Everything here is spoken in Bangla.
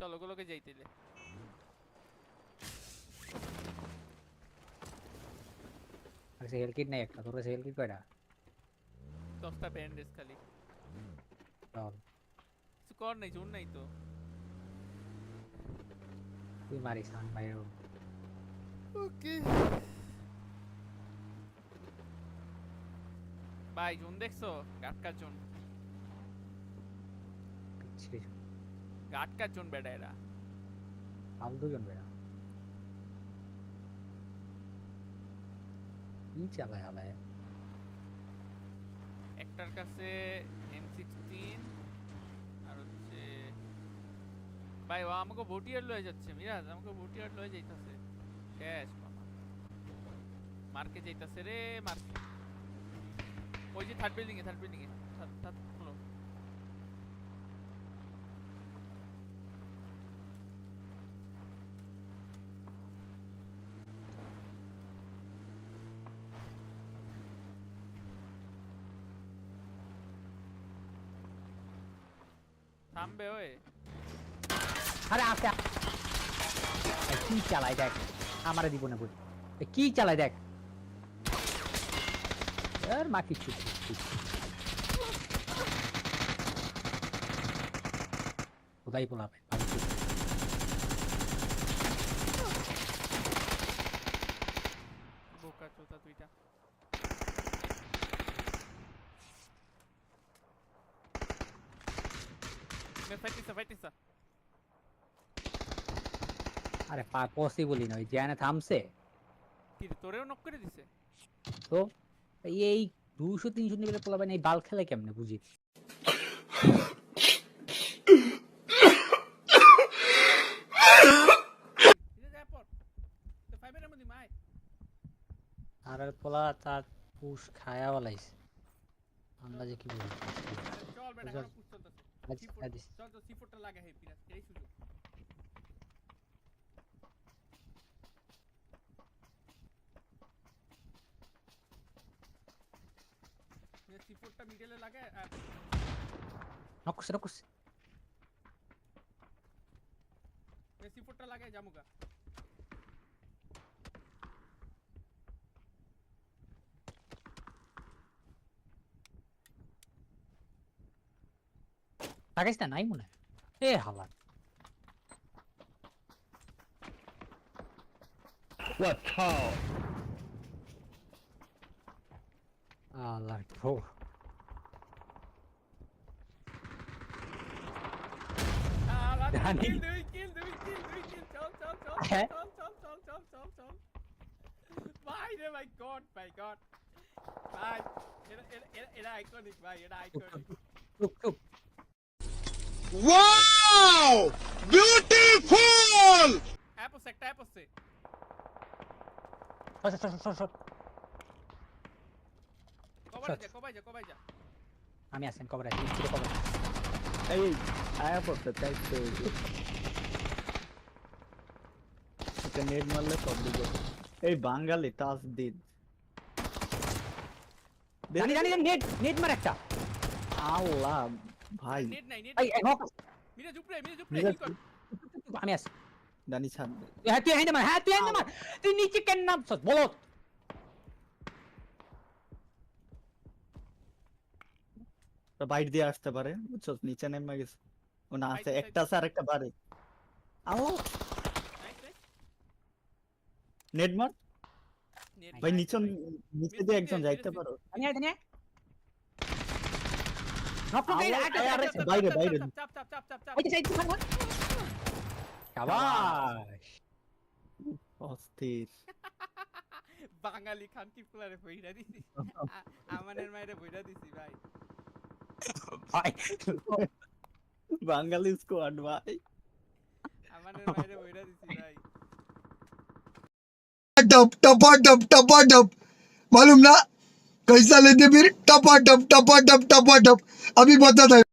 চলো ওগুলোকে যাইতে আচ্ছা হেল কিট নাই একটা তোর কাছে হেল কিট কয়টা দশটা ব্যান্ডেজ খালি চল কিছু কর নাই জোর নাই তো তুই মারিস আমি বাইরে ওকে ভাই জোন দেখছ গাটকার জোন পিছিয়ে গাটকার জোন বেটা এরা। দুজন বেড়া। কি চালায় হালায়? একটার কাছে এম সিক্সটিন আর হচ্ছে ভাই ও আমাকে ভোটিয়ার লয়ে যাচ্ছে মিরাজ আমাকে ভোটিয়ার লয়ে যাইতাছে। শেষ মামা। মার্কে যাইতাছে রে মার্কে। ওই যে থার্ড বিল্ডিং এ থার্ড বিল্ডিং এ থার্ড থার্ড ফ্লোর থামবে ওই। আরে আস্তে আ- কি চালায় দেখ আমারে দিব না বুঝ কি চালায় দেখ। আর মা কিচ্ছু কোথায় পোলাবে বোকা চোতা তুইটা। আরে পসিবলই নয় জ্যানে থামছে। কি তোরেও নক করে দিছে? তো এই দুশো তিনশো নিবেলে পোলাবেন এই বাল খেলে কেমনে বুঝি? যা আর পোলা তার পুষ খায়া বলাইছে আন্দাজে কি বলব চল তো সি4টা লাগা হে পিরাস এই সুযোগ। সি4টা মিডলে লাগে আর নক করছে নক করছে সি4টা লাগে জামুগা। তাকাইস না নাই মনে হয়। এ হালা আল্লাহ ভো জানি। কিল দুই কিল দুই কিল দুই কিল চল চল চল হ্যাঁ? চল চল চল চল চল চল ভাই রে ভাই গড ভাই গড ভাই এটা এটা এটা- এটা আইকনিক ভাই এটা আইকনিক চুপ চুপ Wow! Beautiful! অ্যাপস একটা অ্যাপস সে সর, সর, সর, সর। কবাই যা কবাই যা কবাই যা আমি আছেন কবর আছি ছিল কবর এই আয়া পড়তে তাই তো। এটা নেট মারলে সব দিকে এই বাঙালি টাচ দিন জানি জানি, নেট নেট মার একটা। আল্লাহ। ভাই। নেট নাই নেট এই মিরা জুপরে মিরা জুপরে মিরাজ, কি কর? আমি আছি। জানি ছাড়। দে। হ্যাঁ তুই মার হ্যাঁ তুই মার তুই নিচে কেন নামছস? বলো। বাইট দিয়ে আসতে পারে বুঝছ নিচে নেমে গেছে। ও না আছে. একটা আছে আর একটা বাড়ি। নাইস নেট মার? ভাই নিচে নিচে দিয়ে একজন যাইতে পারো। আমি আইতে নিয়ে নক নক এই আল্লাহ, আটা আরে, আটা আরে, বাইরে বাইরে চাপ বাঙালি খানকি ফুলারে বইরা দিছি আমানের মায়েরে বইরা দিছি ভাই ভাই বাঙালি স্কোয়াড ভাই আমানের মায়েরে বইরা দিছি ভাই টপ টপ টপ টপ মালুম না कैसा लेते फिर टपा टप टपा टप टपा टप अभी बताता है